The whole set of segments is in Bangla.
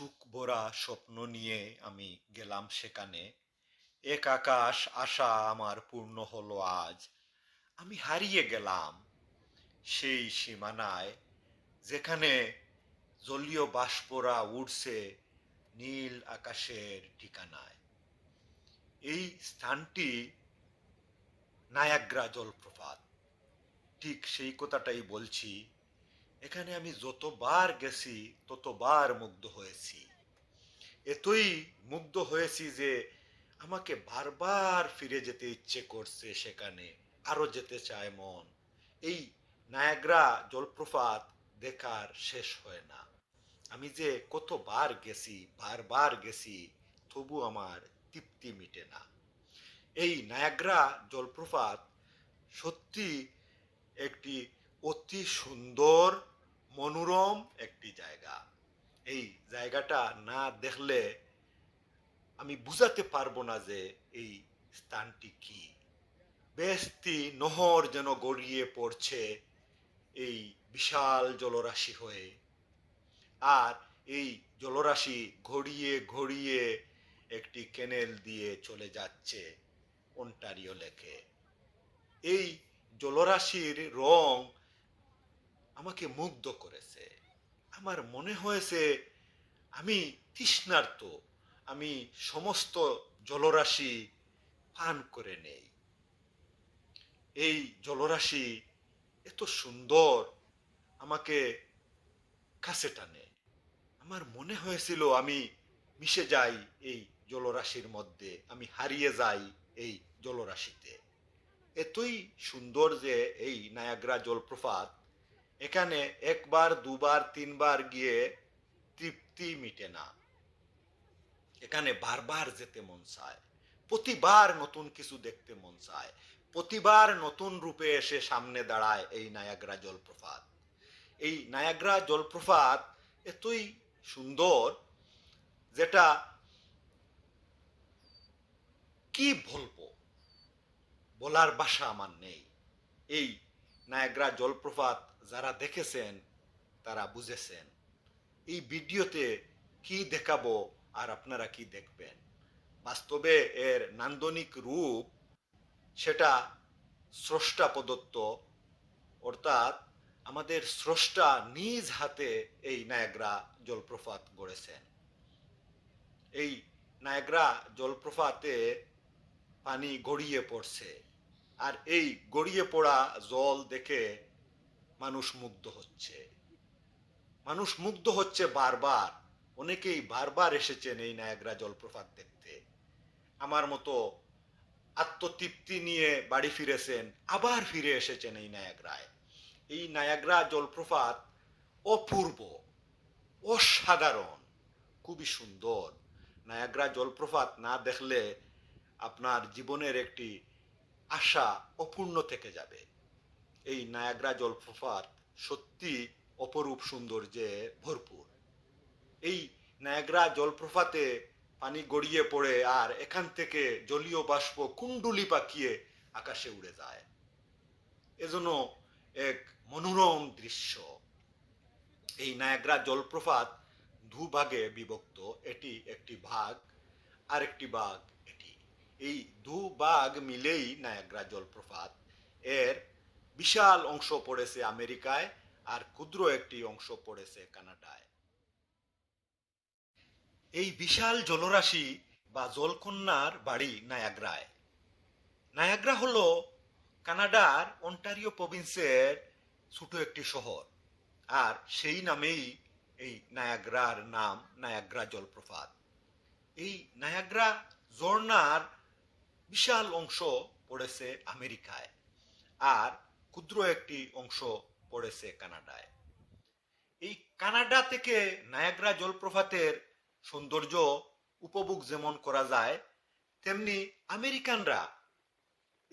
সুখ ভরা স্বপ্ন নিয়ে আমি গেলাম সেখানে। এক আকাশ আশা আমার পূর্ণ হলো আজ। আমি হারিয়ে গেলাম সেই সীমানায় যেখানে জলীয় বাষ্পরা উড়ছে নীল আকাশের ঠিকানায়। এই স্থানটি নায়াগ্রা জলপ্রপাত। ঠিক সেই কথাটাই বলছি এখানে আমি যতবার গেছি, ততবার মুগ্ধ হয়েছি। এতই মুগ্ধ হয়েছি যে আমাকে বারবার ফিরে যেতে ইচ্ছে করছে সেখানে, আরও যেতে চায় মন। এই নায়াগ্রা জলপ্রপাত দেখার শেষ হয় না। আমি যে কতবার গেছি, বারবার গেছি, তবু আমার তৃপ্তি মিটে না। এই নায়াগ্রা জলপ্রপাত সত্যি একটি অতি সুন্দর মনোরম একটি জায়গা। এই জায়গাটা না দেখলে আমি বুঝাতে পারব না যে এই স্থানটি কি। বেস্তি নহর যেন গড়িয়ে পড়ছে এই বিশাল জলরাশি হয়ে। আর এই জলরাশি ঘড়িয়ে ঘড়িয়ে একটি ক্যানেল দিয়ে চলে যাচ্ছে অন্টারিও লেকে। এই জলরাশির রং আমাকে মুগ্ধ করেছে। আমার মনে হয়েছে, আমি তৃষ্ণার্ত, আমি সমস্ত জলরাশি পান করে নেই। এই জলরাশি এত সুন্দর, আমাকে কাছে টানে। আমার মনে হয়েছিল, আমি মিশে যাই এই জলরাশির মধ্যে, আমি হারিয়ে যাই এই জলরাশিতে। এতই সুন্দর যে এই নায়াগ্রা জলপ্রপাত এখানে একবার, দুবার, তিনবার গিয়ে তৃপ্তি মিটে না। এখানে বারবার যেতে মন চায়। প্রতিবার নতুন কিছু দেখতে মন চায়। প্রতিবার নতুন রূপে এসে সামনে দাঁড়ায় এই নায়াগ্রা জলপ্রপাত। এই নায়াগ্রা জলপ্রপাত এতই সুন্দর যেটা কি বলব? বলার ভাষা আমার নেই। এই নায়াগ্রা জলপ্রপাত যারা দেখেছেন, তারা বুঝেছেন। এই ভিডিওতে কি দেখাবো আর আপনারা কি দেখবেন? বাস্তবে এর নান্দনিক রূপ সেটা স্রষ্টা প্রদত্ত, অর্থাৎ আমাদের স্রষ্টা নিজ হাতে এই নায়াগ্রা জলপ্রপাত গড়েছেন। এই নায়াগ্রা জলপ্রপাতে পানি গড়িয়ে পড়ছে। আর এই গড়িয়ে পড়া জল দেখে মানুষ মুগ্ধ হচ্ছে। মানুষ মুগ্ধ হচ্ছে বারবার। অনেকেই বারবার এসেছেন এই নায়াগ্রা জলপ্রপাত দেখতে। আমার মতো আত্মতৃপ্তি নিয়ে বাড়ি ফিরেছেন, আবার ফিরে এসেছেন এই নায়াগ্রায়। এই নায়াগ্রা জলপ্রপাত অপূর্ব, অসাধারণ, খুবই সুন্দর। নায়াগ্রা জলপ্রপাত না দেখলে আপনার জীবনের একটি আশা অপূর্ণ থেকে যাবে। এই নায়াগ্রা জলপ্রপাত সত্যি অপরূপ সৌন্দর্যে ভরপুর। এই নায়াগ্রা জলপ্রপাতে পানি গড়িয়ে পড়ে আর এখান থেকে জলীয় বাষ্প কুণ্ডুলি পাকিয়ে আকাশে উড়ে যায়। এজন্য এক মনোরম দৃশ্য। এই নায়াগ্রা জলপ্রপাত দুভাগে বিভক্ত। এটি একটি ভাগ আর একটি ভাগ, এটি। এই দু ভাগ মিলেই নায়াগ্রা জলপ্রপাত। এর বিশাল অংশ পড়েছে আমেরিকায় আর ক্ষুদ্র একটি অংশ পড়েছে কানাডায়। এই বিশাল জলরাশি বা জলকন্যার বাড়ি নায়াগ্রায়। নায়াগ্রা হলো কানাডার অন্টারিও প্রভিন্সের ছোট একটি শহর আর সেই নামেই এই নায়াগ্রার নাম নায়াগ্রা জলপ্রপাত। এই নায়াগ্রা ঝর্ণার বিশাল অংশ পড়েছে আমেরিকায় আর ক্ষুদ্র একটি অংশ পড়েছে কানাডায়। এই কানাডা থেকে নায়াগ্রা জলপ্রপাতের সৌন্দর্য উপভোগ যেমন করা যায়, তেমনি আমেরিকানরা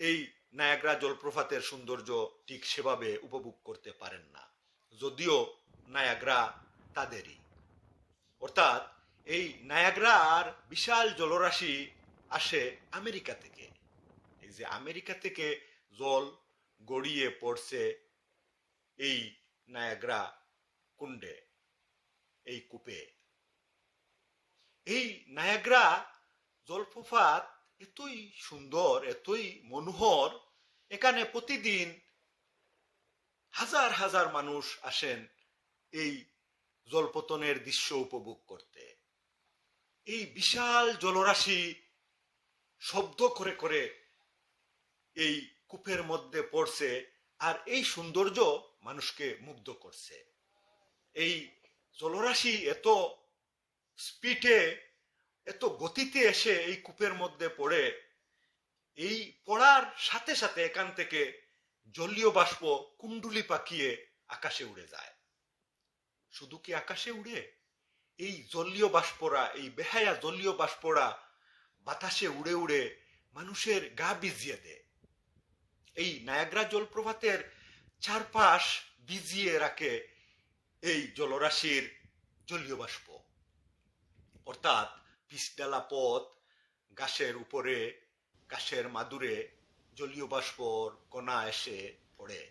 এই নায়াগ্রা জলপ্রপাতের সৌন্দর্য ঠিক সেভাবে উপভোগ করতে পারেন না, যদিও নায়াগ্রা তাদেরই। অর্থাৎ এই নায়াগ্রার বিশাল জলরাশি আসে আমেরিকা থেকে। এই যে আমেরিকা থেকে জল গড়িয়ে পড়ছে এই নায়াগ্রা কুণ্ডে, এই কূপে। এই নায়াগ্রা জলপ্রপাত এতই সুন্দর, এতই মনোহর, এখানে প্রতিদিন হাজার হাজার মানুষ আসেন এই জলপতনের দৃশ্য উপভোগ করতে। এই বিশাল জলরাশি শব্দ করে করে এই কূপের মধ্যে পড়ছে আর এই সৌন্দর্য মানুষকে মুগ্ধ করছে। এই জলরাশি এত স্পিডে, এত গতিতে এসে এই কূপের মধ্যে পড়ে, এই পড়ার সাথে সাথে এখান থেকে জলীয় বাষ্প কুণ্ডুলি পাকিয়ে আকাশে উড়ে যায়। শুধু কি আকাশে উড়ে? এই জলীয় বাষ্পরা, এই বেহায়া জলীয় বাষ্পরা বাতাসে উড়ে উড়ে মানুষের গা ভিজিয়ে দেয়। এই নায়াগ্রা জলপ্রপাতের চারপাশ ভিজিয়ে রাখে এই জলরাশির জলীয় বাষ্প। অর্থাৎ পিসডালা পথ গাছের উপরে, গাছের মাদুরে জলীয় বাষ্পর কণা এসে পড়ে।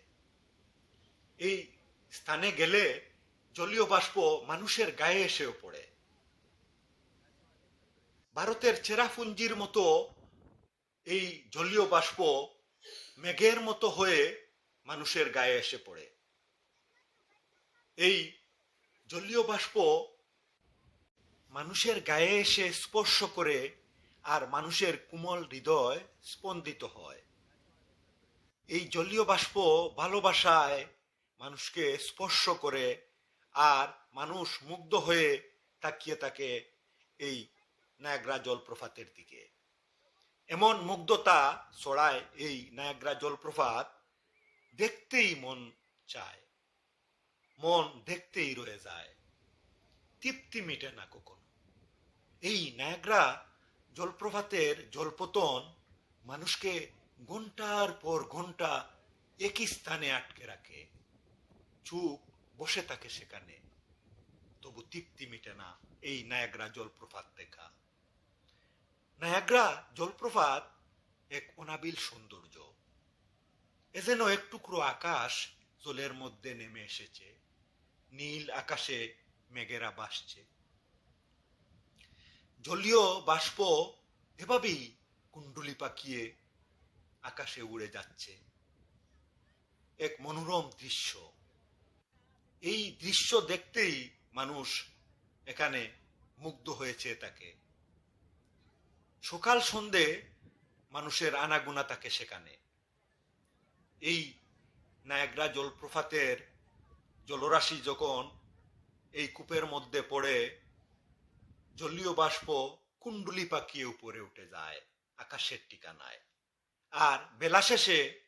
এই স্থানে গেলে জলীয় বাষ্প মানুষের গায়ে এসেও পড়ে। ভারতের চেরাপুঞ্জির মতো এই জলীয় বাষ্প মেঘের মতো হয়ে মানুষের গায়ে এসে পড়ে। এই জলীয় বাষ্প মানুষের গায়ে এসে স্পর্শ করে আর মানুষের কোমল হৃদয় স্পন্দিত হয়। এই জলীয় বাষ্প ভালোবাসায় মানুষকে স্পর্শ করে আর মানুষ মুগ্ধ হয়ে তাকিয়ে থাকে এই নায়াগ্রা জলপ্রপাতের দিকে। এমন মুগ্ধতা ছড়ায় এই নায়াগ্রা জলপ্রপাত দেখতেই মন চায়। মন দেখতেই রয়ে যায়। তৃপ্তি মিটে না কখনো। এই নায়াগ্রা জলপ্রপাতের জলপতন মানুষকে ঘণ্টার পর ঘণ্টা একই স্থানে আটকে রাখে। চুপ বসে থাকে সেখানে। তবু তৃপ্তি মিটে না এই নায়াগ্রা জলপ্রপাত দেখা। নায়াগ্রা জলপ্রপাত এক অনাবিল সৌন্দর্য। এ যেন এক টুকরো আকাশ জলের মধ্যে নেমে এসেছে। নীল আকাশে মেঘেরা বাসছে জলীয় বাষ্প এভাবেই কুণ্ডুলি পাকিয়ে আকাশে উড়ে যাচ্ছে। এক মনোরম দৃশ্য। এই দৃশ্য দেখতেই মানুষ এখানে মুগ্ধ হয়েছে তাকে। সকাল সন্ধে মানুষের আনাগুনা থাকে সেখানে। এই নায়াগ্রা জলপ্রপাতের জলরাশি যখন এই কূপের মধ্যে পড়ে, জলীয় বাষ্প কুণ্ডুলি পাকিয়ে উপরে উঠে যায় আকাশের ঠিকানায়। আর বেলা শেষে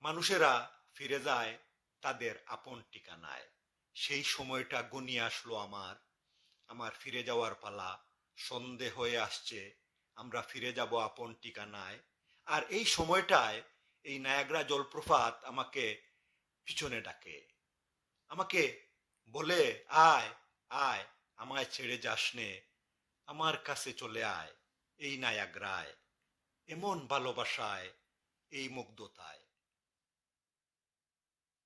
মানুষেরা ফিরে যায় তাদের আপন ঠিকানায়। সেই সময়টা গনিয়ে আসলো আমার। আমার ফিরে যাওয়ার পালা সন্ধে হয়ে আসছে। আমরা ফিরে যাব আপন ঠিকানায়। আর এই সময়টায় এই নায়াগ্রা জলপ্রপাত আমাকে পিছনে ডাকে। আমাকে বলে, আয় আয়, আমায় ছেড়ে যাস নে আমার কাছে চলে আয় এই নায়াগ্রায়। এমন ভালোবাসায়, এই মুগ্ধতায়।